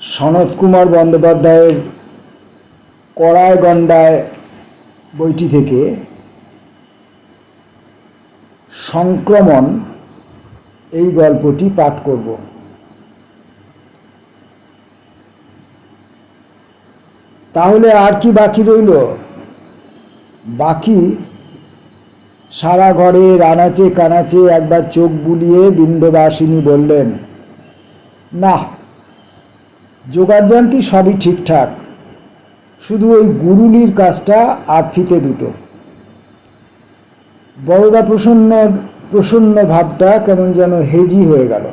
সনৎ কুমার বন্দ্যোপাধ্যায়ের কড়ায় গণ্ডায় বইটি থেকে সংক্রমণ, এই গল্পটি পাঠ করব। তাহলে আর কি বাকি রইল? বাকি সারা ঘরে রানাচে কানাচে একবার চোখ বুলিয়ে বিন্দবাসিনী বললেন না যোগাড়যান্ত্রী সবই ঠিকঠাক? শুধু ওই গুরুলির কাজটা আর ফিতে দুটো। বড়দা প্রসন্ন প্রসন্ন ভাবটা কেমন যেন হেজি হয়ে গেল।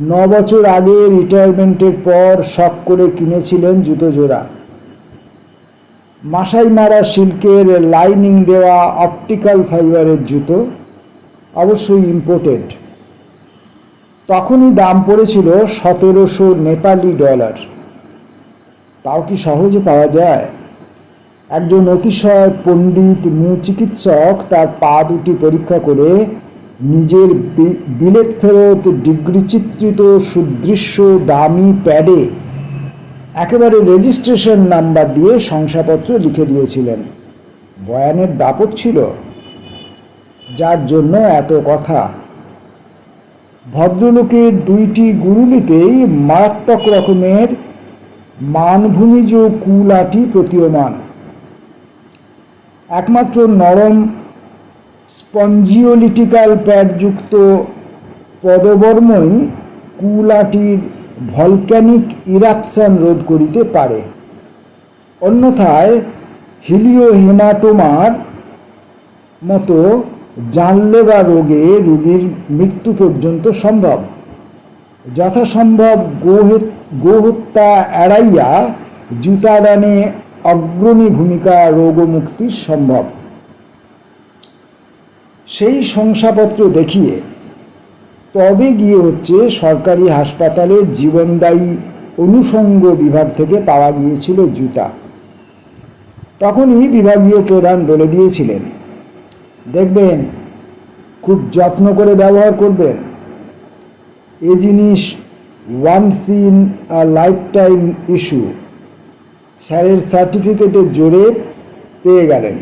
ন বছর আগে রিটায়ারমেন্টের পর শখ করে কিনেছিলেন জুতো জোড়া। মাসাই মারা সিল্কের লাইনিং দেওয়া অপটিক্যাল ফাইবারের জুতো, অবশ্যই ইম্পোর্টেড তখনই দাম পড়েছিল সতেরোশো নেপালি ডলার। তাও কি সহজে পাওয়া যায়? একজন অতিশয় পণ্ডিত চিকিৎসক তার পা দুটি পরীক্ষা করে নিজের বিলেত ফেরত ডিগ্রি চিত্রিত সুদৃশ্য দামি প্যাডে একেবারে রেজিস্ট্রেশন নাম্বার দিয়ে শংসাপত্র লিখে দিয়েছিলেন। বয়ানের দাপট ছিল। যার জন্য এত কথা। ভদ্রলোকের দুইটি গুরুলিতেই মারাত্মক রকমের মানভূমিজ কুলাটি প্রতীয়মান। একমাত্র নরম স্পঞ্জিওলিটিক্যাল প্যাডযুক্ত পদবর্মই কুলাটির ভলক্যানিক ইরাপশন রোধ করিতে পারে। অন্যথায় হিলিও হেমাটোমার মতো জানলেবা রোগে, রোগীর মৃত্যু পর্যন্ত সম্ভব। যথাসম্ভব গোহে গোহত্যা এড়াইয়া জুতাদানে অগ্রণী ভূমিকা রোগমুক্তি সম্ভব। সেই শংসাপত্র দেখিয়ে তবে গিয়ে হচ্ছে সরকারি হাসপাতালের জীবনদায়ী অনুষঙ্গ বিভাগ থেকে পাওয়া গিয়েছিল জুতা। তখনই বিভাগীয় প্রধান বলে দিয়েছিলেন দেখবেন, খুব যত্ন করে ব্যবহার করবেন। এ জিনিস once in a lifetime issue স্যারের সার্টিফিকেটে জোরে পেয়ে গেলেন।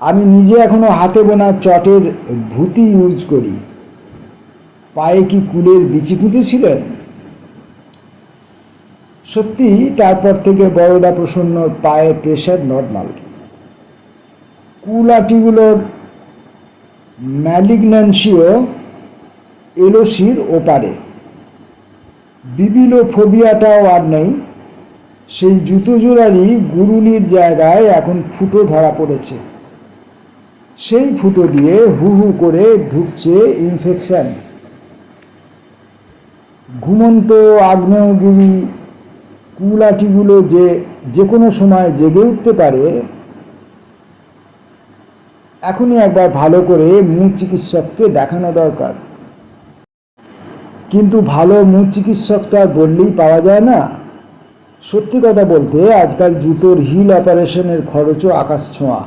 আমি নিজে এখনও হাতে বোনা চটের ভূতি ইউজ করি। পায়ে কি কুলের বিচি ছিলেন? সত্যি তারপর থেকে বড়দা প্রসন্ন পায়ে প্রেশার নর্মাল কুলাটিগুলোর ম্যালিগন্যান্সিও এলোসির ওপারে। বিবিলো ফোবিয়াটাও আর নেই। সেই জুতো জোড়ারই গুরুলির জায়গায় এখন ফুটো ধরা পড়েছে। সেই ফুটো দিয়ে হু হু করে ঢুকছে ইনফেকশন। ঘুমন্ত আগ্নেয়গিরি কুলাটিগুলো যে যে কোনো সময় জেগে উঠতে পারে এখনই একবার ভালো করে মুখ চিকিৎসককে দেখানো দরকার। কিন্তু ভালো মুখ চিকিৎসক তো আর বললেই পাওয়া যায় না। সত্যি কথা বলতে আজকাল জুতোর হিল অপারেশনের খরচও আকাশ ছোঁয়া।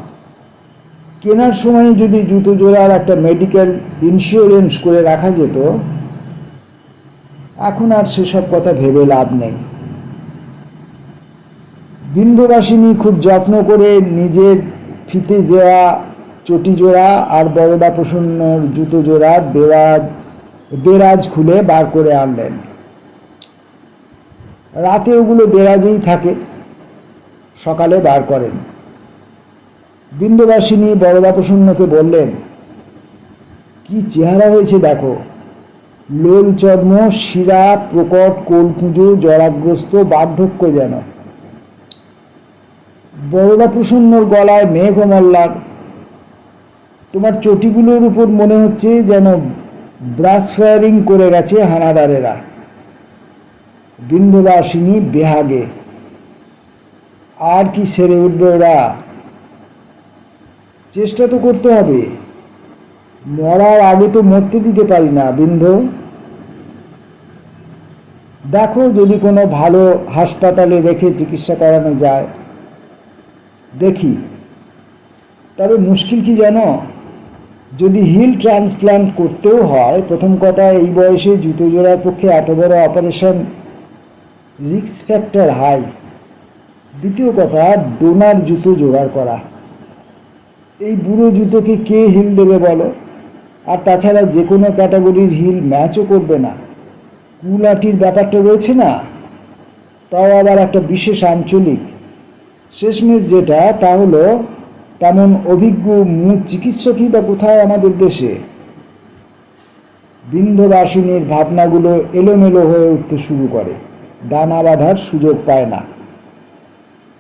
কেনার সময় যদি জুতো জোড়ার একটা মেডিকেল ইন্স্যুরেন্স করে রাখা যেত, এখন আর সেসব কথা ভেবে লাভ নেই। বিন্দুবাসিনী খুব যত্ন করে নিজের ফিতে দেওয়া চটি জোড়া আর বরদা প্রসন্নর জুতো জোড়া দেওয়াজ দেরাজ খুলে বার করে আনলেন। রাতে ওগুলো দেরাজেই থাকে, সকালে বার করেন। বিন্দুবাসিনী বড়দা প্রসন্নকে বললেন, কি চেহারা হয়েছে দেখো। লোল চর্ম, শিরা, প্রকট কোলকুঁজো জরাগ্রস্ত, বার্ধক্য যেন। বড়দা প্রসন্নর গলায় মেঘ মল্লার তোমার চটিগুলোর উপর মনে হচ্ছে যেন ব্রাশ ফায়ারিং করে গেছে হানাদারেরা। বিন্দুবাসিনী বেহাগে। আর কি সেরে উঠবে ওরা? চেষ্টা তো করতে হবে। মরার আগে তো মরতে দিতে পারি না, বিন্ধু। দেখো যদি কোনো ভালো হাসপাতালে রেখে চিকিৎসা করানো যায়। দেখি। তবে মুশকিল কি জানো? যদি হিল ট্রান্সপ্লান্ট করতেও হয়, প্রথম কথা এই বয়সে জুতো জোড়ার পক্ষে এত বড় অপারেশন রিস্ক ফ্যাক্টর হাই। দ্বিতীয় কথা, ডোনার জুতো জোগাড় করা। এই বুড়ো জুতোকে কে হিল দেবে বলো? আর তাছাড়া যে কোনো ক্যাটাগরির হিল ম্যাচও করবে না। কুলাটির ব্যাপারটা রয়েছে না? তাও আবার একটা বিশেষ আঞ্চলিক। শেষমেশ যেটা, তা হলো তেমন অভিজ্ঞ চিকিৎসকই বা কোথায় আমাদের দেশে? বিন্ধবাসিনীর ভাবনাগুলো এলোমেলো হয়ে উঠতে শুরু করে। ডানা বাঁধার সুযোগ পায় না।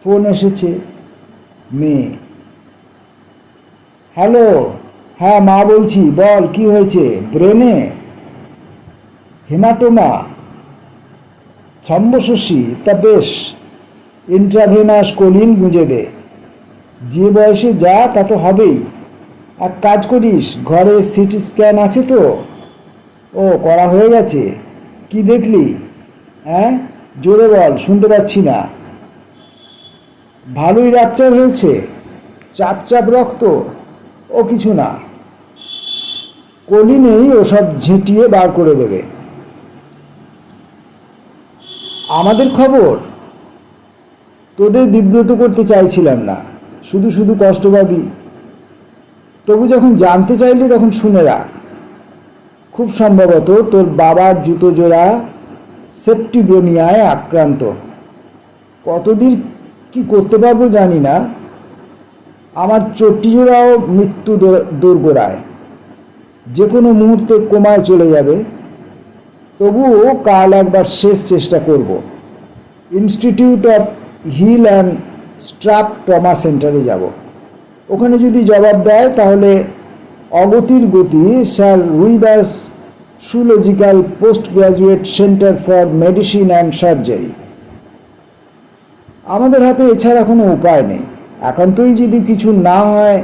ফোন এসেছে। মেয়ে। হ্যালো? হ্যাঁ মা বলছি। বল, কি হয়েছে? ব্রেনে? হেমাটোমা? ছম্বশশী তা বেশ। ইন্ট্রাভেনাস কোলিন গুঁজে দে। যে বয়সে যা, তা তো হবেই। এক কাজ করিস, ঘরে সিটি স্ক্যান আছে তো? ও, করা হয়ে গেছে। কি দেখলি? হ্যাঁ জোরে বল, শুনতে পাচ্ছি না। ভালোই রাপচার হয়েছে। চাপ চাপ রক্ত। ও, কিছু না। কলিনেই ওসব ঝেঁটিয়ে বার করে দেবে। আমাদের খবর? তোদের বিব্রত করতে চাইছিলাম না। শুধু শুধু কষ্ট পাবি। তবু যখন জানতে চাইলি তখন শুনে রাখ। খুব সম্ভবত তোর বাবার জুতো জোড়া সেপ্টিব্রোমিয়ায় আক্রান্ত। কতদিন কি করতে পারব জানি না। আমার চটি জোড়াও মৃত্যু দোর- দোরগোড়ায়। যে কোনো মুহূর্তে কোমায় চলে যাবে। তবুও কাল একবার শেষ চেষ্টা করব। Institute of hill and strap trauma সেন্টারে যাব। ওখানে যদি জবাব দেয়, তাহলে অগতির গতি, sir Ruidas surgical post graduate centre for medicine and surgery. আমাদের হাতে এছাড়া কোনো উপায় নেই। একান্তই যদি কিছু না হয়,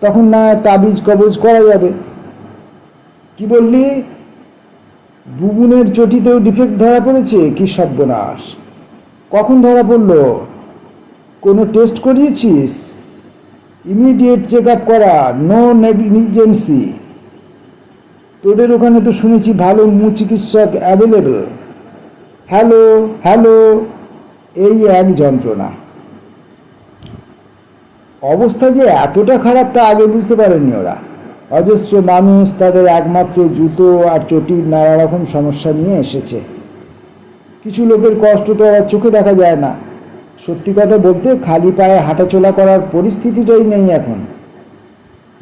তখন না হয় তাবিজ কবজ করা যাবে। কি বললি? বুবুনের চটিতেও ডিফেক্ট ধরা পড়েছে? কি সর্বনাশ। কখন ধরা পড়ল? কোনো টেস্ট করিয়েছিস? ইমিডিয়েট চেক আপ করা নো নেগলিজেন্সি তোদের ওখানে তো শুনেছি ভালো মু চিকিৎসক অ্যাভেলেবল হ্যালো হ্যালো এই এক যন্ত্রণা। অবস্থা যে এতটা খারাপ তা আগে বুঝতে পারেনি ওরা। অজস্র মানুষ, তাদের একমাত্র জুতো আর চটির নানা রকম সমস্যা নিয়ে এসেছে। কিছু লোকের কষ্ট তো আর চোখে দেখা যায় না। সত্যি কথা বলতে খালি পায়ে হাঁটাচলা করার পরিস্থিতিটাই নেই এখন।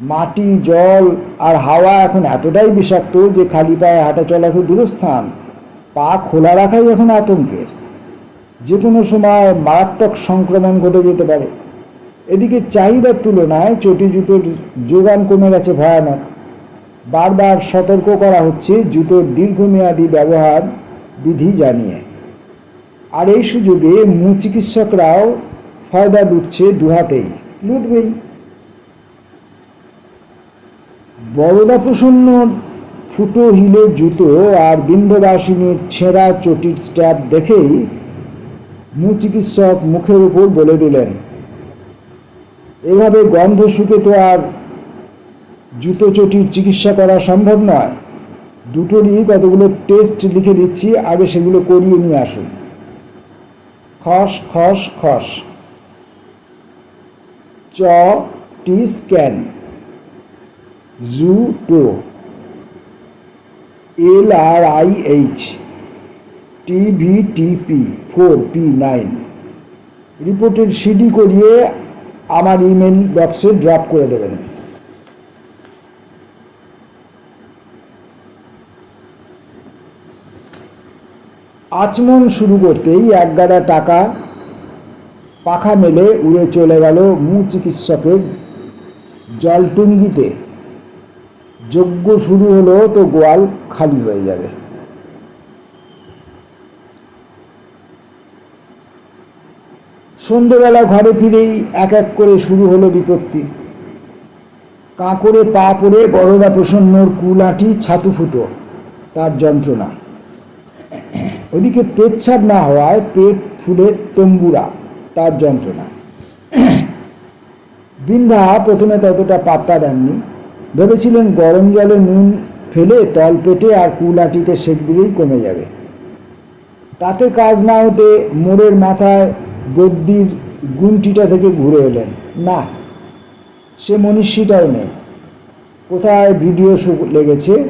মাটি, জল আর হাওয়া এখন এতটাই বিষাক্ত যে খালি পায়ে হাঁটাচলা তো দূরস্থান। পা খোলা রাখাই এখন আতঙ্কের। যে কোনো সময় মারাত্মক সংক্রমণ ঘটে যেতে পারে। এদিকে চাহিদার তুলনায় চটি জুতোর যোগান কমে গেছে ভয়ানক। বারবার সতর্ক করা হচ্ছে জুতোর দীর্ঘমেয়াদী ব্যবহার বিধি জানিয়ে। আর এই সুযোগে মু চিকিৎসকরাও ফায়দা লুটছে দুহাতেই। লুটবেই বরদা প্রসন্ন, ফুটো হিলের জুতো আর বিন্ধবাসিনীর ছেঁড়া চটির স্ট্যাপ দেখেই মু চিকিৎসক মুখের উপর বলে দিলেন, এভাবে গন্ধ শুকে তো আর জুতো চটির চিকিৎসা করা সম্ভব নয়। দুটোরই কতগুলো টেস্ট লিখে দিচ্ছি, আগে সেগুলো করিয়ে নিয়ে আসুন। খস খস খস। চ T scan জুটো। L R I H. টিভিটিপি four P nine. রিপোর্টের সিডি করিয়ে আমার ইমেল বক্সে ড্রপ করে দেবেন। আচমন শুরু করতেই এক গাদা টাকা পাখা মেলে উড়ে চলে গেল মু চিকিৎসকের জলটুঙ্গিতে। যজ্ঞ শুরু হলো তো গোয়াল খালি হয়ে যাবে। সন্ধেবেলা ঘরে ফিরেই এক এক করে শুরু হলো বিপত্তি। কাঁকড়ে পা পড়ে বড়দা প্রসন্নর কুলাটি ছাতু ফুটো, তার যন্ত্রণা। ওদিকে পেচ্ছাপ না হওয়ায় পেট ফুলে তম্বুরা তার যন্ত্রণা। বৃন্দা প্রথমে ততটা পাত্তা দেননি। ভেবেছিলেন গরম জলে নুন ফেলে তল পেটে আর কুলাটিতে সেক দিলেই কমে যাবে। তাতে কাজ না হতে মোড়ের মাথায় বদ্যির গুমটিটা থেকে ঘুরে এলেন। না, সে মনীষীটাও নেই। কোথায় ভিডিও শু- লেগেছে?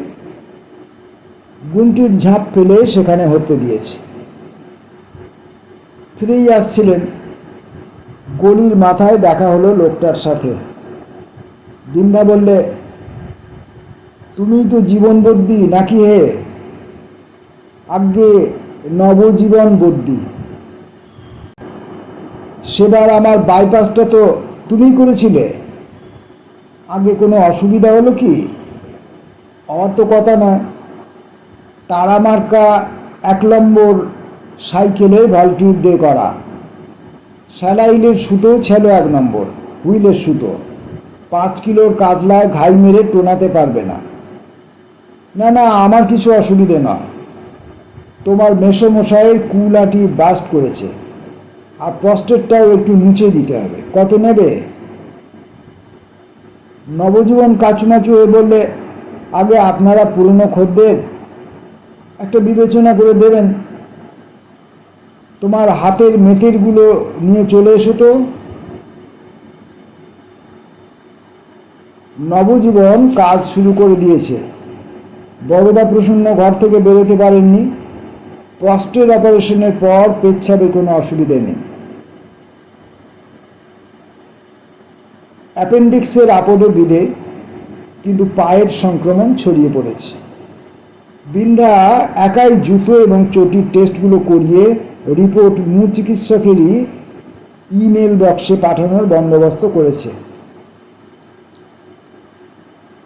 গুমটির ঝাঁপ ফেলে সেখানে হতে দিয়েছে। ফিরেই আসছিলেন। গলির মাথায় দেখা হলো লোকটার সাথে। বৃন্দা বললে তুমি তো জীবন বদ্যি নাকি হে? আগে নবজীবন বদ্যি। সেবার আমার বাইপাসটা তো তুমি করেছিলে। আগে কোনো অসুবিধা হলো কি? আমার তো কথা নয়। তারা মার্কা এক নম্বর সাইকেলের ভলটিউব দিয়ে করা। স্যালাইলের সুতো ছিল এক নম্বর, হুইলের সুতো। পাঁচ কিলোর কাতলায় ঘাই মেরে টোনাতে পারবে না। না না, আমার কিছু অসুবিধে নয়। তোমার মেসোমশাইয়ের কুলাটি বাস্ট করেছে। আর প্রস্টেটটাও একটু নিচে দিতে হবে। কত নেবে? নবজীবন কাচুমাচু হয়ে বললে, আগে আপনারা পুরনো খদ্দের একটা বিবেচনা করে দেবেন। তোমার হাতের মেথেরগুলো নিয়ে চলে এসো তো। নবজীবন কাজ শুরু করে দিয়েছে। বড়দা প্রসন্ন ঘর থেকে বেরোতে পারেননি। প্রস্টের অপারেশনের পর পেচ্ছাপের কোনো অসুবিধে নেই। অ্যাপেন্ডিক্সের আপদে বিধে কিন্তু পায়ের সংক্রমণ ছড়িয়ে পড়েছে। বৃন্দা একাই জুতো এবং চটির টেস্টগুলো করিয়ে রিপোর্ট মূল চিকিৎসকেরই ইমেল বক্সে পাঠানোর বন্দোবস্ত করেছে।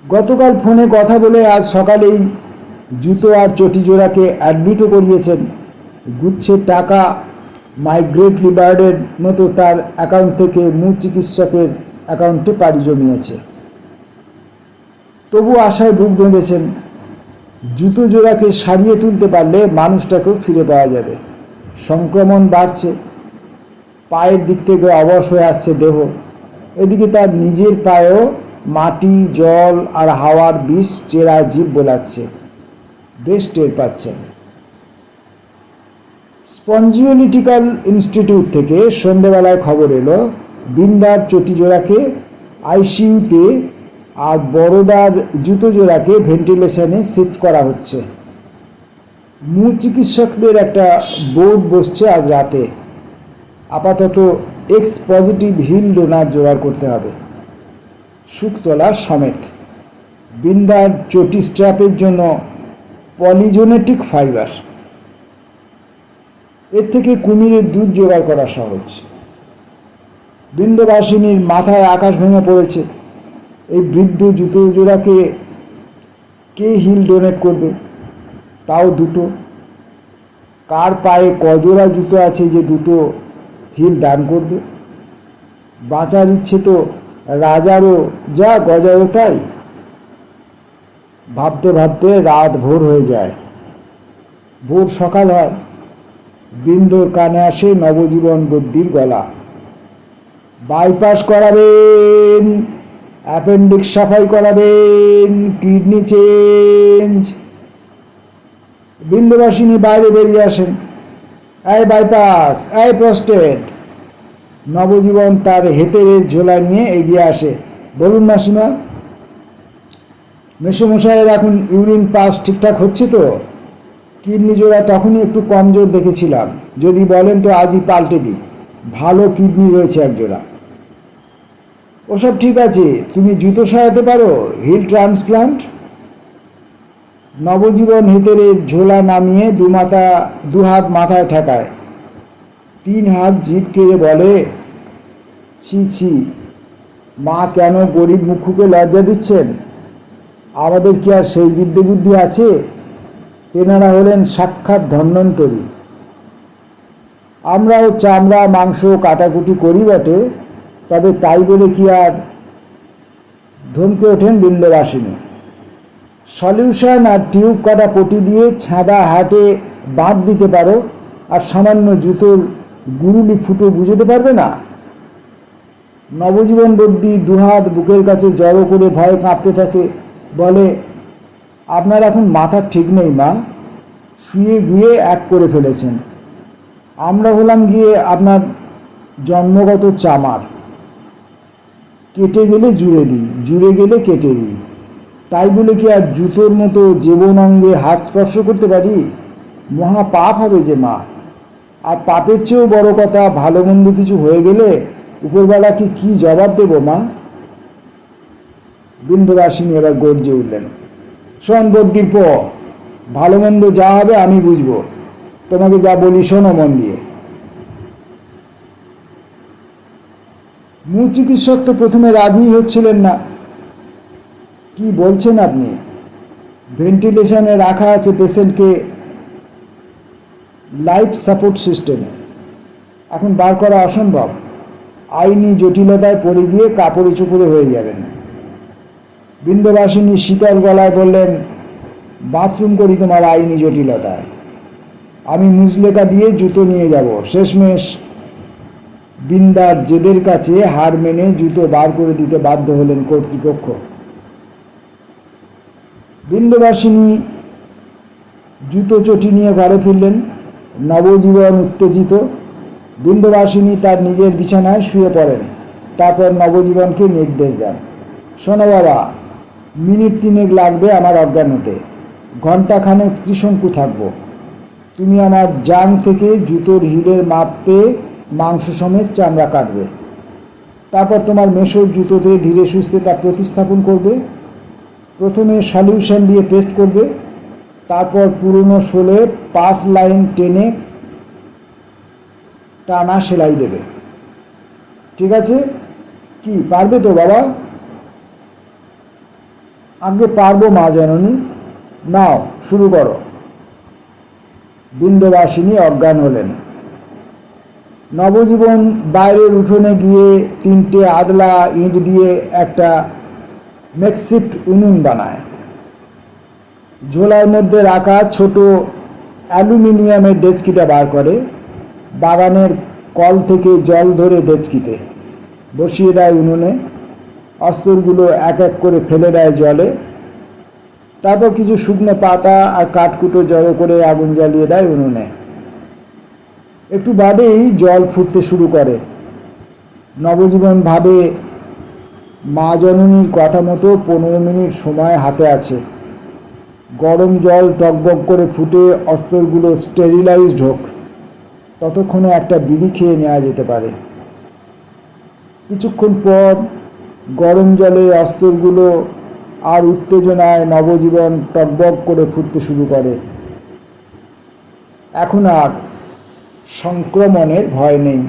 গতকাল ফোনে কথা বলে আজ সকালেই জুতো আর চটি জোড়াকে অ্যাডমিটও করিয়েছেন। গুচ্ছের টাকা মাইগ্রেট লিবার্ডের মতো তার অ্যাকাউন্ট থেকে মূল চিকিৎসকের অ্যাকাউন্টে পাড়ি জমিয়েছে। তবু আশায় বুক বেঁধেছেন জুতো জোড়াকে সারিয়ে তুলতে পারলে মানুষটাকেও ফিরে পাওয়া যাবে। সংক্রমণ বাড়ছে। পায়ের দিক থেকে অবশ হয়ে আসছে দেহ। এদিকে তার নিজের পায়েও মাটি, জল আর হাওয়ার বিষ চেরা জীব বোলাচ্ছে। বেশ টের পাচ্ছেন। স্পঞ্জিওলিটিক্যাল ইনস্টিটিউট থেকে সন্ধেবেলায় খবর এলো, বিন্দার চটি জোড়াকে আইসিইউতে আর বড়দার জুতো জোড়াকে ভেন্টিলেশনে শিফট করা হচ্ছে। মূল চিকিৎসকদের একটা বোর্ড বসছে আজ রাতে। আপাতত এক্স পজিটিভ হিল ডোনার জোগাড় করতে হবে। শুকতলা সমেত। বিন্দার চটি স্ট্র্যাপের জন্য পলিজোনেটিক ফাইবার। এর থেকে কুমিরের দুধ জোগাড় করা সহজ। বৃন্দবাসিনীর মাথায় আকাশ ভেঙে পড়েছে। এই বৃদ্ধ জুতো জোড়াকে কে হিল ডোনেট করবে? তাও দুটো। কার পায়ে কজোড়া জুতো আছে যে দুটো হিল দান করবে? বাঁচার ইচ্ছে তো রাজারও, যা গজারও তাই। ভাবতে ভাবতে রাত ভোর হয়ে যায়। ভোর সকাল হয়। বৃন্দর কানে আসে নবজীবন বুদ্ধির গলা। বাইপাস করাবেন। অ্যাপেন্ডিক্স সাফাই করাবেন, কিডনি চেঞ্জ। বিন্দুবাসিনী বাইরে বেরিয়ে আসেন। এই বাইপাস, এই প্রস্টেট। নবজীবন তার হেতের ঝোলা নিয়ে এগিয়ে আসে। বলুন মাসিমা মেসোমশাইয়ের এখন ইউরিন পাস ঠিকঠাক হচ্ছে তো? কিডনি জোড়া তখনই একটু কমজোর দেখেছিলাম। যদি বলেন তো আজই পাল্টে দিই। ভালো কিডনি রয়েছে এক জোড়া। ওসব ঠিক আছে, তুমি জুতো সারাতে পারো, হিল ট্রান্সপ্লান্ট। নবজীবন হেতেরের ঝোলা নামিয়ে দু মাথা, দু হাত মাথায় ঠেকায়। তিন হাত জিভ কেড়ে বলে, ছি ছি, মা কেন গরিব মুখুকে লজ্জা দিচ্ছেন? আমাদের কি আর সেই বিদ্যে বুদ্ধি আছে? তেনারা হলেন সাক্ষাৎ ধন্বন্তরী। আমরাও চামড়া, মাংস, কাটাকুটি করি বটে তবে তাই বলে কি আর ধমকে ওঠেন বৃন্দবাসিনী। সলিউশন আর টিউব কাটা পটি দিয়ে ছাদা হাটে বাঁধ দিতে পারো আর সামান্য জুতোর গুরুলি ফুটো বুঝতে পারবে না? নবজীবন বদ্যি দুহাত বুকের কাছে জড়ো করে ভয়ে কাঁপতে থাকে, বলে, আপনার এখন মাথার ঠিক নেই, মা। শুয়ে গুয়ে এক করে ফেলেছেন। আমরা হলাম গিয়ে আপনার জন্মগত চামার। কেটে গেলে জুড়ে দিই, জুড়ে গেলে কেটে দিই। তাই বলে কি আর জুতোর মতো জীবন অঙ্গে হাত স্পর্শ করতে পারি? মহা পাপ হবে যে মা। আর পাপের চেয়েও বড় কথা, ভালো মন্দ কিছু হয়ে গেলে উপরবেলাকে কি জবাব দেব মা? বিন্দুবাসিনী এবার গর্জে উঠলেন, শোন বদ্যির প, ভালো মন্দ যা হবে আমি বুঝব। তোমাকে যা বলি শোনো মন দিয়ে। মূল চিকিৎসক তো প্রথমে রাজি হচ্ছিলেন না। কি বলছেন আপনি? ভেন্টিলেশনে রাখা আছে পেশেন্টকে লাইফ সাপোর্ট সিস্টেমে। এখন বার করা অসম্ভব। আইনি জটিলতায় পড়ে গিয়ে কাপড়ে চুপড়ে হয়ে যাবেন। বৃন্দবাসিনী শীতল গলায় বললেন, বাথরুম করি তোমার আইনি জটিলতায়। আমি মুজলেকা দিয়ে জুতো নিয়ে যাব। শেষমেশ বিন্দার জেদের কাছে হার মেনে জুতো বার করে দিতে বাধ্য হলেন কর্তৃপক্ষ। বৃন্দবাসিনী জুতো চটি নিয়ে ঘরে ফিরলেন, নবজীবন উত্তেজিত। বৃন্দবাসিনী তার নিজের বিছানায় শুয়ে পড়েন, তারপর নবজীবনকে নির্দেশ দেন, শোনো বাবা, মিনিট তিনেক লাগবে আমার অজ্ঞান হতে ত্রিশঙ্কু থাকব। তুমি আমার জাং থেকে জুতোর হিলের মাপ পেয়ে মাংস সমেত চামড়া কাটবে। তারপর তোমার মেশোর জুতোতে ধীরে সুস্থে তা প্রতিস্থাপন করবে। প্রথমে সলিউশন দিয়ে পেস্ট করবে। তারপর পুরনো শোলে পাঁচ লাইন টেনে টানা সেলাই দেবে। ঠিক আছে? কি, পারবে তো বাবা? আগে পারব মা জননী। নাও, শুরু করো। বিন্দবাসিনী অজ্ঞান হলেন। নবজীবন বাইরের উঠোনে গিয়ে তিনটে আদলা ইট দিয়ে একটা মেকসিফট উনুন বানায়। ঝোলার মধ্যে রাখা ছোট অ্যালুমিনিয়ামের ডেচকিটা বার করে, বাগানের কল থেকে জল ধরে ডেচকিতে বসিয়ে দেয় উনুনে। অস্তরগুলো এক এক করে ফেলে দেয় জলে। তারপর কিছু শুকনো পাতা আর কাঠকুটো জড়ো করে আগুন জ্বালিয়ে দেয় উনুনে। একটু বাদেই জল ফুটতে শুরু করে। নবজীবন ভাবে মা জননীর কথা মতো পনেরো মিনিট সময় হাতে আছে। গরম জল টকবক করে ফুটে অস্তরগুলো স্টেরিলাইজড হোক, ততক্ষণে একটা বিড়ি খেয়ে নেওয়া যেতে পারে। কিছুক্ষণ পর গরম জলে অস্তরগুলো আর উত্তেজনায় নবজীবন টকবক করে ফুটতে শুরু করে। এখন আর সংক্রমণের ভয় নেই।